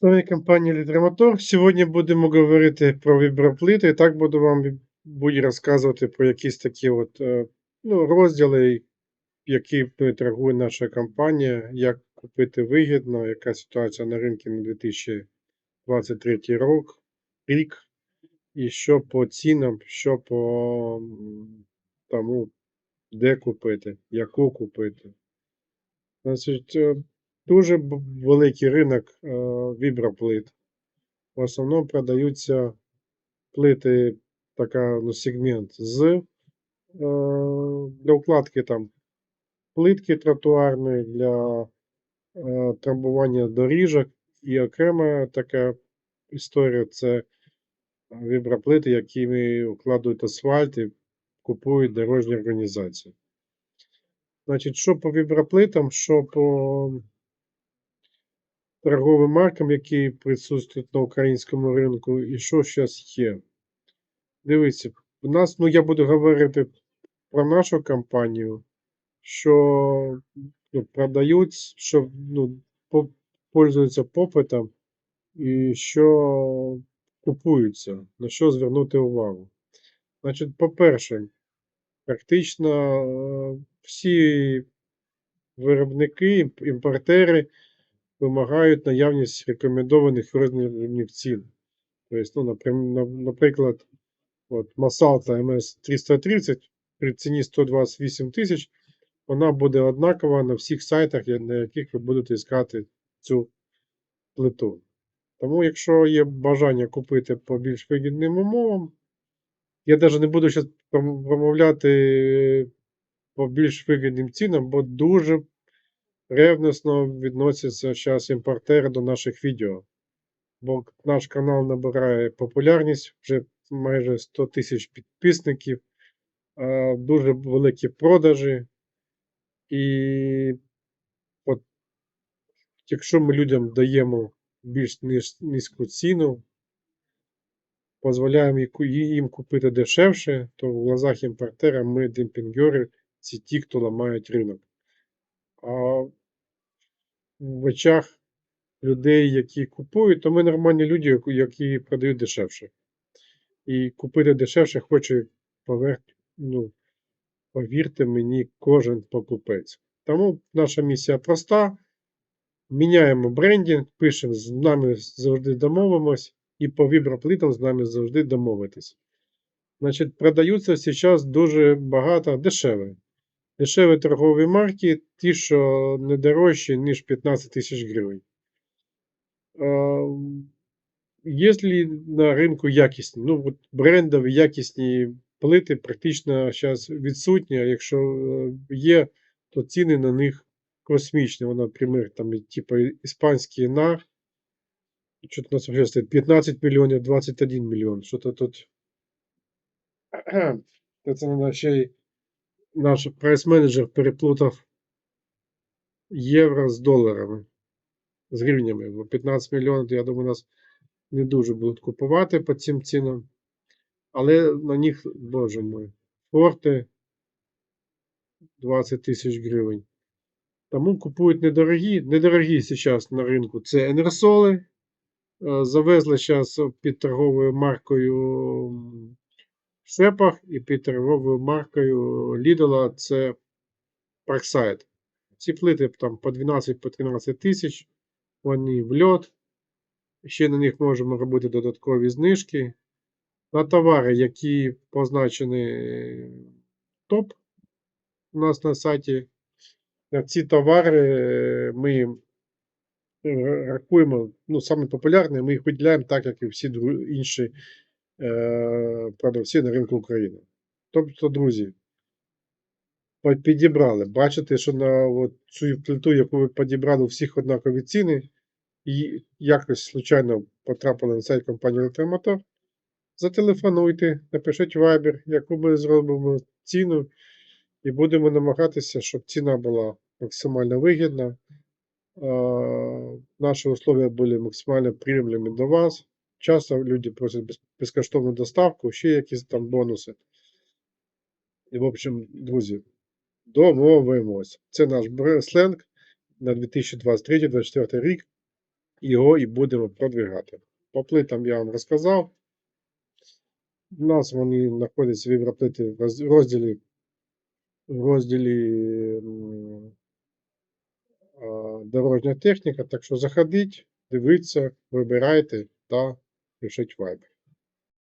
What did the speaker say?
З компанії Літремотор. Сьогодні будемо говорити про віброплити. Так буду вам буду розказувати про якісь такі от, е, ну, розділи, які торгує наша компанія, як купити вигідно, яка ситуація на ринку на 2023 рік, рік, і що по цінам, що по тому, де купити, яку купити. Значить, е, дуже великий ринок е, віброплит. В основному продаються плити, така, ну, сегмент з е, для укладки там плитки тротуарної, для е, трамбування доріжок. І окрема така історія це віброплити, якими укладують асфальт і купують дорожні організації. Значить, що по віброплитам, що по торговим маркам, які присутствують на українському ринку, і що зараз є. Дивіться, у нас, ну я буду говорити про нашу компанію, що ну, продають, що ну, по- пользуються попитом і що купуються, на що звернути увагу. Значить, по-перше, практично е, всі виробники, імпортери вимагають наявність рекомендованих розмірів цін. Тобто, ну, наприклад, от Masalta MS330 при ціні 128 тисяч, вона буде однакова на всіх сайтах, на яких ви будете іскати цю плиту. Тому, якщо є бажання купити по більш вигідним умовам, я навіть не буду зараз промовляти по більш вигідним цінам, бо дуже ревносно відносяться зараз імпортери до наших відео. Бо наш канал набирає популярність, вже майже 100 тисяч підписників, дуже великі продажі. І от, якщо ми людям даємо більш низ- низьку ціну, дозволяємо їм купити дешевше, то в глазах імпортера ми демпінгери, це ті, хто ламають ринок. А в очах людей, які купують, то ми нормальні люди, які продають дешевше. І купити дешевше хоче поверх, ну, повірте мені, кожен покупець. Тому наша місія проста. Міняємо брендінг, пишемо, з нами завжди домовимось, і по віброплитам з нами завжди домовитись. Значить, продаються зараз дуже багато дешеве. Дешеві торгові марки, ті, що не дорожчі, ніж 15 тисяч гривень. Є на ринку якісні? Ну, от брендові якісні плити практично зараз відсутні, а якщо е, є, то ціни на них космічні. Вона, наприклад, там, типу іспанський нар, то у нас вже стоїть 15 мільйонів, 21 мільйон. Що то тут. Це вона ще й наш прайс-менеджер переплутав євро з доларами, з гривнями. Бо 15 мільйонів, я думаю, нас не дуже будуть купувати по цим цінам. Але на них, боже мой, форти 20 тисяч гривень. Тому купують недорогі. Недорогі зараз на ринку це енерсоли. Е, Завезли зараз під торговою маркою Шепах і під торговою маркою Lidl це Parkside. Ці плити там по 12 по 13 тисяч. Вони в льот. Ще на них можемо робити додаткові знижки. На товари, які позначені топ у нас на сайті. На ці товари е, ми е, рахуємо, ну, саме популярні, ми їх виділяємо так, як і всі інші е, продавці на ринку України. Тобто, друзі, підібрали. Бачите, що на цю плиту, яку ви підібрали, у всіх однакові ціни, і якось случайно потрапили на сайт компанії Електромотор, зателефонуйте, напишіть Viber, яку ми зробимо ціну, і будемо намагатися, щоб ціна була максимально вигідна. Наші условия були максимально приємними до вас. Часто люди просять безкоштовну доставку, ще якісь там бонуси. І, в общем, друзі, домовимось. Це наш сленг на 2023-2024 рік. його і будемо продвигати. По плитам я вам розказав. У нас вони знаходяться віброплити в розділі, в розділі дорожня техніка. Так що заходіть, дивіться, вибирайте та пишіть вайбер.